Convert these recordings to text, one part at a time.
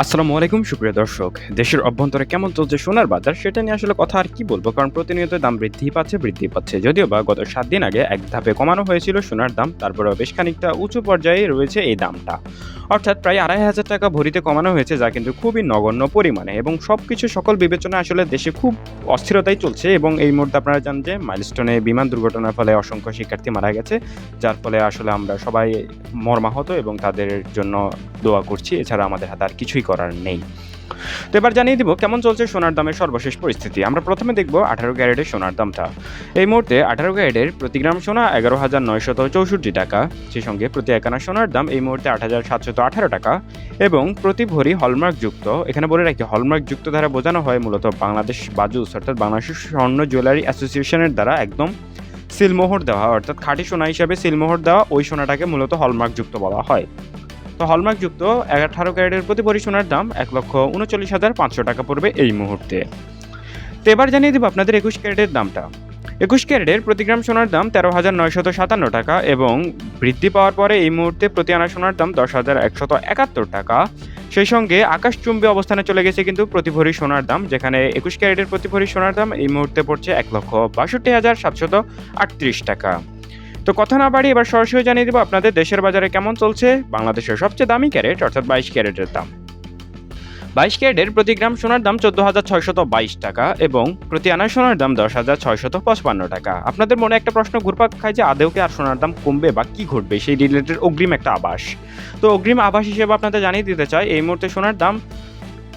আসসালামু আলাইকুম, সুপ্রিয় দর্শক। দেশের অভ্যন্তরে কেমন চলছে সোনার বাজার, সেটা নিয়ে আসলে কথা আর কি বলব, কারণ প্রতিনিয়ত দাম বৃদ্ধি পাচ্ছে বৃদ্ধি পাচ্ছে। যদিও বা গত সাত দিন আগে এক ধাপে কমানো হয়েছিল সোনার দাম, তারপরেও বেশ খানিকটা উঁচু পর্যায়ে রয়েছে এই দামটা। অর্থাৎ প্রায় আড়াই হাজার টাকা ভরিতে কমানো হয়েছে, যা কিন্তু খুবই নগণ্য পরিমাণে, এবং সব কিছু সকল বিবেচনা আসলে দেশে খুব অস্থিরতাই চলছে, এবং এই মুহূর্তে আপনারা জান যে মাইলস্টোনে বিমান দুর্ঘটনার ফলে অসংখ্য শিক্ষার্থী মারা গেছে, যার ফলে আসলে আমরা সবাই মর্মাহত এবং তাদের জন্য দোয়া করছি। এছাড়া আমাদের হাতে আর কিছুই করার নেই। তো এবার জানিয়ে দিব, কেমন চলছে সোনার দামের সর্বশেষ পরিস্থিতি? আমরা প্রথমে দেখব আঠারো ক্যারেটের সোনার দামটা। এই মুহূর্তে আঠারো ক্যারেটের প্রতি গ্রাম সোনা এগারো হাজার নয়শত চৌষট্টি টাকা। সেই সঙ্গে প্রতি একানা সোনার দাম এই মুহূর্তে আট হাজার সাতশত আঠারো টাকা এবং প্রতি ভরি হলমার্ক যুক্ত। এখানে বলে রাখি, হলমার্ক যুক্ত দ্বারা বোঝানো হয় মূলত বাংলাদেশ বাজুস, অর্থাৎ বাংলাদেশ স্বর্ণ জুয়েলারি অ্যাসোসিয়েশনের দ্বারা একদম সিলমোহর দেওয়া। অর্থাৎ খাঁটি সোনা হিসাবে সিলমোহর দেওয়া, ওই সোনাটাকে মূলত হলমার্ক যুক্ত বলা হয়। তো হলমার্ক যুক্ত আঠারো ক্যারেটের প্রতি ভরি সোনার দাম এক লক্ষ উনচল্লিশ হাজার পাঁচশো টাকা পড়বে এই মুহূর্তে। তো এবার জানিয়ে দেবো আপনাদের একুশ ক্যারেটের দামটা। একুশ ক্যারেটের প্রতি গ্রাম সোনার দাম তেরো হাজার নয়শত সাতান্ন টাকা এবং বৃদ্ধি পাওয়ার পরে এই মুহূর্তে প্রতি আনা সোনার দাম দশ হাজার একশত একাত্তর টাকা। সেই সঙ্গে আকাশচুম্বী অবস্থানে চলে গেছে কিন্তু প্রতি ভরি সোনার দাম, যেখানে একুশ ক্যারেটের প্রতি ভরি সোনার দাম এই মুহূর্তে পড়ছে এক লক্ষ বাষট্টি হাজার সাতশত আটত্রিশ টাকা। তো কথা না বাড়ি এবার সরাসরি জানিয়ে দেবো আপনাদের দেশের বাজারে কেমন চলছে? বাংলাদেশের সবচেয়ে দামি ক্যারেট, অর্থাৎ বাইশ ক্যারেটের দাম। বাইশ ক্যারেটের প্রতি গ্রাম সোনার দাম চোদ্দ হাজার ছয়শত বাইশ টাকা এবং প্রতি আনা সোনার দাম দশ হাজার ছয়শত পঁচপান্ন টাকা। আপনাদের মনে একটা প্রশ্ন ঘুরপাক খায় যে আদেও কি আর সোনার দাম কমবে বা কি ঘটবে? সেই রিলেটেড অগ্রিম একটা আবাস তো অগ্রিম আবাস হিসেবে আপনাদের জানিয়ে দিতে চাই, এই মুহূর্তে সোনার দাম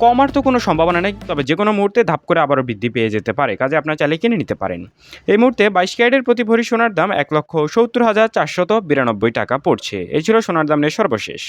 কমার তো কোনো সম্ভাবনা নেই, তবে যে কোনো মুহূর্তে ধাপ করে আবারও বৃদ্ধি পেয়ে যেতে পারে। কাজে আপনার চাইলে কিনে নিতে পারেন। এই মুহূর্তে বাইশ ক্যারেটের প্রতি ভরি সোনার দাম এক লক্ষ সত্তর হাজার চারশত বিরানব্বই টাকা পড়ছে। এই ছিল সোনার দাম নিয়ে সর্বশেষ।